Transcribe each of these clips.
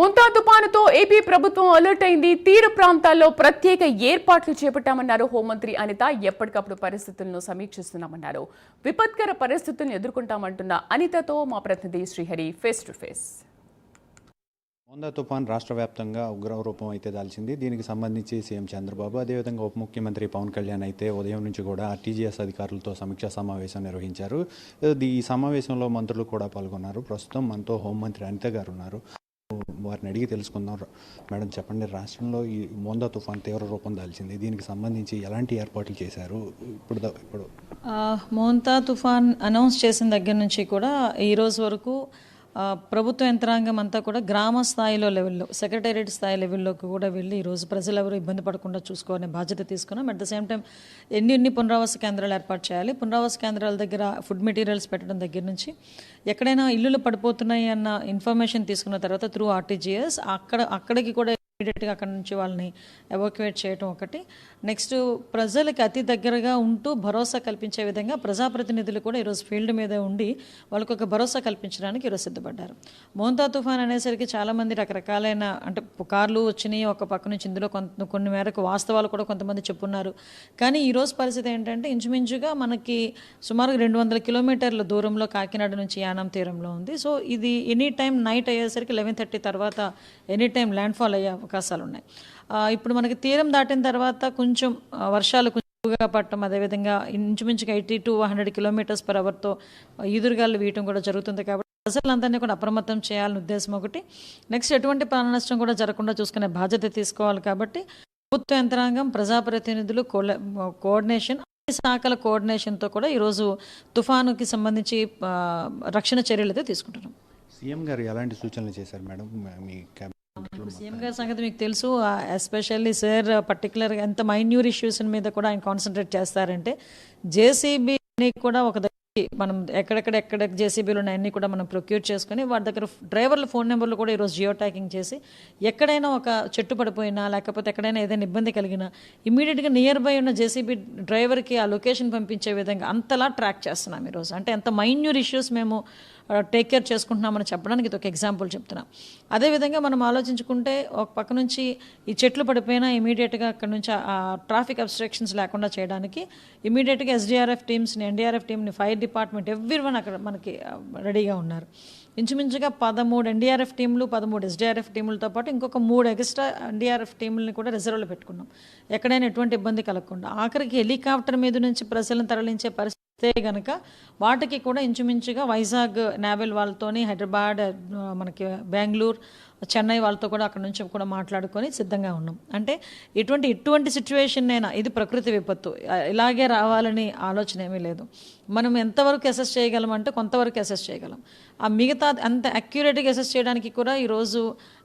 ముంతా తుపానుతో ఏపీ ప్రభుత్వం అలర్ట్ అయింది. తీర ప్రాంతాల్లో ప్రత్యేక ఏర్పాట్లు చేపట్టామన్నారు హోంమంత్రి అనిత. ఎప్పటికప్పుడు పరిస్థితులను సమీక్షిస్తున్నామన్నారు. విపత్కర పరిస్థితులను ఎదుర్కొంటామంటున్న అనితతో మా ప్రతినిధి Srihari face to face Montha తుఫాన్ రాష్ట్ర వ్యాప్తంగా ఉగ్ర రూపం అయితే దాల్చింది. దీనికి సంబంధించి సీఎం చంద్రబాబు అదేవిధంగా ఉప ముఖ్యమంత్రి పవన్ కళ్యాణ్ అయితే ఉదయం నుంచి కూడా ఆర్టీజీఎస్ అధికారులతో సమీక్షా సమావేశం నిర్వహించారు. ఈ సమావేశంలో మంత్రులు కూడా పాల్గొన్నారు. ప్రస్తుతం మనతో హోంమంత్రి అనిత గారు ఉన్నారు. వారిని అడిగి తెలుసుకుందాం. మేడం చెప్పండి రాష్ట్రంలో ఈ మోందా తుఫాన్ తీవ్ర రూపం దాల్చింది. దీనికి సంబంధించి ఎలాంటి ఏర్పాట్లు చేశారు? ఇప్పుడు ఇప్పుడు మోంతా తుఫాన్ అనౌన్స్ చేసిన దగ్గర నుంచి కూడా ఈరోజు వరకు ప్రభుత్వ యంత్రాంగం అంతా కూడా గ్రామ స్థాయిలో లెవెల్లో సెక్రటేరియట్ స్థాయి లెవెల్లోకి కూడా వెళ్ళి ఈరోజు ప్రజలు ఎవరు ఇబ్బంది పడకుండా చూసుకోవాలనే బాధ్యత తీసుకున్నాం. అట్ ద సేమ్ టైం ఎన్ని ఎన్ని పునరావాస కేంద్రాలు ఏర్పాటు చేయాలి పునరావాస కేంద్రాల దగ్గర ఫుడ్ మెటీరియల్స్ పెట్టడం దగ్గర నుంచి ఎక్కడైనా ఇల్లులు పడిపోతున్నాయి అన్న ఇన్ఫర్మేషన్ తీసుకున్న తర్వాత త్రూ ఆర్టీజీఎస్ అక్కడ అక్కడికి కూడా ఇమీడియట్గా అక్కడ నుంచి వాళ్ళని ఎవాక్యువేట్ చేయడం ఒకటి. నెక్స్ట్ ప్రజలకి అతి దగ్గరగా ఉంటూ భరోసా కల్పించే విధంగా ప్రజాప్రతినిధులు కూడా ఈరోజు ఫీల్డ్ మీద ఉండి వాళ్ళకు ఒక భరోసా కల్పించడానికి ఈరోజు సిద్ధపడ్డారు. మోంతా తుఫాన్ అనేసరికి చాలామంది రకరకాలైన అంటే పుకార్లు వచ్చినాయి ఒక పక్క నుంచి ఇందులో కొంత కొన్ని మేరకు వాస్తవాలు కూడా కొంతమంది చెప్పున్నారు. కానీ ఈరోజు పరిస్థితి ఏంటంటే ఇంచుమించుగా మనకి సుమారు రెండు వందల కిలోమీటర్ల దూరంలో కాకినాడ నుంచి యానం తీరంలో ఉంది. సో ఇది ఎనీ టైం నైట్ అయ్యేసరికి లెవెన్ థర్టీ తర్వాత ఎనీ టైం ల్యాండ్ ఫాల్ అయ్యే అవకాశాలు ఉన్నాయి ఇప్పుడు మనకి తీరం దాటిన తర్వాత కొంచెం వర్షాలు ఎక్కువగా పట్టడం అదేవిధంగా ఇంచుమించుగా eighty to hundred kilometres per అవర్తో ఈదురుగాలు వేయటం కూడా జరుగుతుంది కాబట్టి ప్రజలందరినీ కూడా అప్రమత్తం చేయాలని ఉద్దేశం ఒకటి. నెక్స్ట్ ఎటువంటి ప్రాణ నష్టం కూడా జరగకుండా చూసుకునే బాధ్యత తీసుకోవాలి కాబట్టి ప్రభుత్వ యంత్రాంగం ప్రజాప్రతినిధులు కోల- కోఆర్డినేషన్ అన్ని శాఖల కోఆర్డినేషన్తో కూడా ఈరోజు తుఫానుకి సంబంధించి రక్షణ చర్యలు అయితే తీసుకుంటున్నాం. సీఎం గారు ఎలాంటి సూచనలు చేశారు మేడం? మీ సీఎం గారి సంగతి మీకు తెలుసు ఎస్పెషల్లీ సార్ పర్టికులర్గా ఎంత మైన్యూర్ ఇష్యూస్ మీద కూడా ఆయన కాన్సన్ట్రేట్ చేస్తారంటే జేసీబీ కూడా ఒక మనం ఎక్కడెక్కడ ఎక్కడ జేసీబీలు ఉన్నాయన్నీ కూడా మనం ప్రొక్యూర్ చేసుకొని వాటి దగ్గర డ్రైవర్ల ఫోన్ నెంబర్లు కూడా ఈరోజు జియో ట్యాకింగ్ చేసి ఎక్కడైనా ఒక చెట్టు పడిపోయినా లేకపోతే ఎక్కడైనా ఏదైనా ఇబ్బంది కలిగినా ఇమీడియట్గా నియర్ బై ఉన్న జేసీబీ డ్రైవర్కి ఆ లొకేషన్ పంపించే విధంగా అంతలా ట్రాక్ చేస్తున్నాం ఈరోజు. అంటే ఎంత మైన్యూర్ ఇష్యూస్ మేము టేక్ కేర్ చేసుకుంటున్నామని చెప్పడానికి ఇది ఒక ఎగ్జాంపుల్ చెప్తున్నాం. అదేవిధంగా మనం ఆలోచించుకుంటే ఒక పక్క నుంచి ఈ చెట్లు పడిపోయినా ఇమీడియట్గా అక్కడ నుంచి ఆ ట్రాఫిక్ అబ్స్ట్రక్షన్స్ లేకుండా చేయడానికి ఇమీడియట్గా ఎస్డిఆర్ఎఫ్ టీమ్స్ని ఎన్డీఆర్ఎఫ్ టీమ్ని ఫైర్ డిపార్ట్మెంట్ ఎవ్రీ వన్ అక్కడ మనకి రెడీగా ఉన్నారు. ఇంచుమించుగా పదమూడు ఎన్డీఆర్ఎఫ్ టీంలు పదమూడు ఎస్డీఆర్ఎఫ్ టీములతో పాటు ఇంకొక మూడు ఎక్స్ట్రా ఎన్డీఆర్ఎఫ్ టీములని కూడా రిజర్వ్లో పెట్టుకున్నాం. ఎక్కడైనా ఎటువంటి ఇబ్బంది కలగకుండా. ఆఖరికి హెలికాప్టర్ మీద నుంచి ప్రజలను తరలించే పరిస్థితి అయితే గనక వాటికి కూడా ఇంచుమించుగా వైజాగ్ నావెల్ వాళ్ళతోని హైదరాబాద్ మనకి బెంగళూరు చెన్నై వాళ్ళతో కూడా అక్కడ నుంచి కూడా మాట్లాడుకొని సిద్ధంగా ఉన్నాం. అంటే ఇటువంటి ఇటువంటి సిచ్యువేషన్ అయినా ఇది ప్రకృతి విపత్తు. ఇలాగే రావాలని ఆలోచన ఏమీ లేదు. మనం ఎంతవరకు అసెస్ చేయగలం అంటే కొంతవరకు అసెస్ చేయగలం. ఆ మిగతా అంత అక్యురేట్గా అసెస్ చేయడానికి కూడా ఈరోజు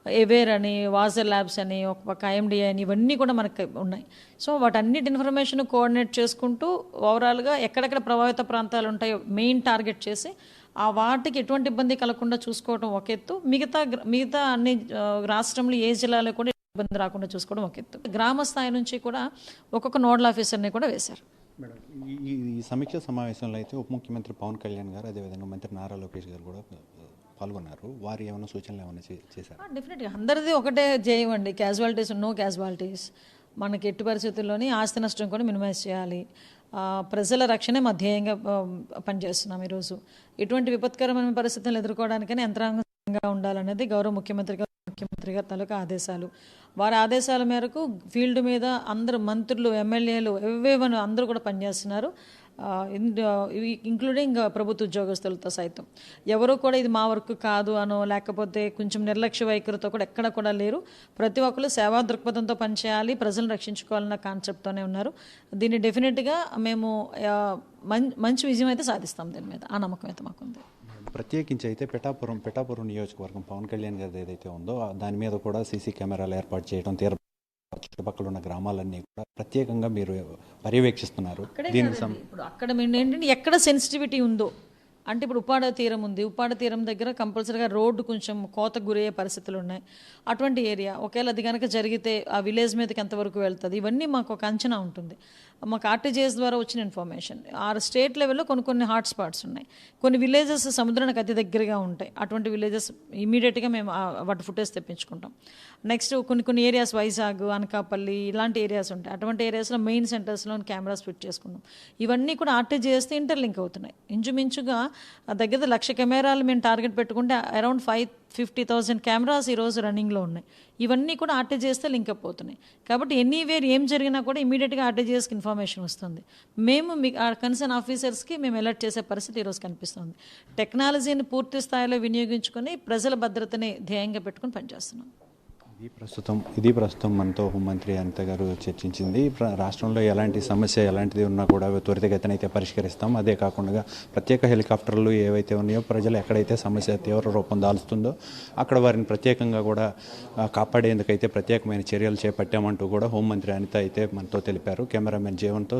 ఎవేర్ అని వాజర్ ల్యాబ్స్ అని ఒక పక్క ఐఎండిఏ అని ఇవన్నీ కూడా మనకి ఉన్నాయి. సో వాటన్నిటి ఇన్ఫర్మేషన్ కోఆర్డినేట్ చేసుకుంటూ ఓవరాల్గా ఎక్కడెక్కడ ప్రభావిత ప్రాంతాలు ఉంటాయో మెయిన్ టార్గెట్ చేసి ఆ వాటికి ఎటువంటి ఇబ్బంది కలగకుండా చూసుకోవడం ఒక ఎత్తు. మిగతా మిగతా అన్ని రాష్ట్రంలో ఏ జిల్లాలో కూడా ఇబ్బంది రాకుండా చూసుకోవడం ఒక ఎత్తు. గ్రామ స్థాయి నుంచి కూడా ఒక్కొక్క నోడల్ ఆఫీసర్ని కూడా వేశారు. ఈ- సమీక్ష సమావేశంలో అయితే ఉప ముఖ్యమంత్రి పవన్ కళ్యాణ్ గారు అదేవిధంగా మంత్రి నారా లోకేష్ గారు కూడా పాల్గొన్నారు. వారు ఏమైనా సూచనలు ఏమైనా చేశారు? డెఫినెట్గా. అందరిది ఒకటే చేయండి క్యాజువాలిటీస్ నో క్యాజువాలిటీస్ మనకి ఎట్టి పరిస్థితుల్లోని ఆస్తి నష్టం కూడా మినిమైజ్ చేయాలి. ప్రజల రక్షణే మా ధ్యేయంగా పనిచేస్తున్నాం ఈరోజు. ఇటువంటి విపత్కరమైన పరిస్థితులను ఎదుర్కోవడానికైనా యంత్రాంగంగా ఉండాలనేది గౌరవ ముఖ్యమంత్రి గారు ముఖ్యమంత్రి గారి తాలూకా ఆదేశాలు. వారి ఆదేశాల మేరకు ఫీల్డ్ మీద అందరు మంత్రులు ఎమ్మెల్యేలు ఎవ్వేవన్ అందరూ కూడా పనిచేస్తున్నారు. ఇంక్లూడింగ్ ప్రభుత్వ ఉద్యోగస్తులతో సైతం. ఎవరు కూడా ఇది మా వర్క్ కాదు అనో లేకపోతే కొంచెం నిర్లక్ష్య వైఖరితో కూడా ఎక్కడ కూడా లేరు. ప్రతి ఒక్కరు సేవా దృక్పథంతో పనిచేయాలి ప్రజలను రక్షించుకోవాలన్న కాన్సెప్ట్తోనే ఉన్నారు. దీన్ని డెఫినెట్గా మేము మం- మంచి విజయం అయితే సాధిస్తాం దీని మీద. ఆ నమ్మకం అయితే మాకుంది. ప్రత్యేకించి అయితే పిఠాపురం పిఠాపురం నియోజకవర్గం పవన్ కళ్యాణ్ గారిది ఏదైతే ఉందో దాని మీద కూడా సీసీ కెమెరాలు ఏర్పాటు చేయడం తీర చుట్టుపక్కల ఉన్న గ్రామాలన్నీ కూడా ప్రత్యేకంగా మీరు పర్యవేక్షిస్తున్నారు. అక్కడే దీనికి. ఇప్పుడు ఏంటంటే ఎక్కడ సెన్సిటివిటీ ఉందో. అంటే ఇప్పుడు ఉప్పాడ తీరం ఉంది. ఉప్పాడ తీరం దగ్గర కంపల్సరీగా రోడ్డు కొంచెం కోతకు గురయ్యే పరిస్థితులు ఉన్నాయి. అటువంటి ఏరియా ఒకవేళ అది కనుక జరిగితే ఆ విలేజ్ మీదకి ఎంతవరకు వెళ్తుంది? ఇవన్నీ మాకు ఒక అంచనా ఉంటుంది. మాకు ఆర్టీజీఎస్ ద్వారా వచ్చిన ఇన్ఫర్మేషన్. ఆ స్టేట్ లెవెల్లో కొన్ని కొన్ని హాట్ స్పాట్స్ ఉన్నాయి. కొన్ని విలేజెస్ సముద్రానికి అతి దగ్గరగా ఉంటాయి. అటువంటి విలేజెస్ ఇమీడియట్గా మేము వాటి ఫుటేజ్ తెప్పించుకుంటాం. నెక్స్ట్ కొన్ని కొన్ని ఏరియాస్ వైజాగ్ అనకాపల్లి ఇలాంటి ఏరియాస్ ఉంటాయి. అటువంటి ఏరియాస్లో మెయిన్ సెంటర్స్లో కెమెరాస్ ఫిట్ చేసుకున్నాం ఇవన్నీ కూడా ఆర్టీజీఎస్తో ఇంటర్లింక్ అవుతున్నాయి. ఇంచుమించుగా దగ్గర లక్ష కెమెరాలు మేము టార్గెట్ పెట్టుకుంటే around five fifty thousand cameras ఈరోజు రన్నింగ్లో ఉన్నాయి. ఇవన్నీ కూడా ఆర్టీజీఎస్తో లింక్ అప్ అవుతున్నాయి. కాబట్టి ఎనీవేర్ ఏం జరిగినా కూడా ఇమీడియట్గా ఆర్టీజీఎస్కి ఇన్ఫర్మేషన్ వస్తుంది. మేము మీ ఆ కన్సర్న్ ఆఫీసర్స్కి మేము అలర్ట్ చేసే పరిస్థితి ఈరోజు కనిపిస్తుంది. టెక్నాలజీని పూర్తి స్థాయిలో వినియోగించుకొని ప్రజల భద్రతని ధ్యేయంగా పెట్టుకుని పనిచేస్తున్నాం. ఇది ప్రస్తుతం ఇది ప్రస్తుతం మనతో హోంమంత్రి అనిత గారు చర్చించింది. ప్ర- రాష్ట్రంలో ఎలాంటి సమస్య ఎలాంటిది ఉన్నా కూడా త్వరితగతిన అయితే పరిష్కరిస్తాం. అదే కాకుండా ప్రత్యేక హెలికాప్టర్లు ఏవైతే ఉన్నాయో ప్రజలు ఎక్కడైతే సమస్య తీవ్ర రూపం దాల్స్తుందో అక్కడ వారిని ప్రత్యేకంగా కూడా కాపాడేందుకైతే ప్రత్యేకమైన చర్యలు చేపట్టామంటూ కూడా హోంమంత్రి అనిత అయితే మనతో తెలిపారు. కెమెరామెన్ జీవన్తో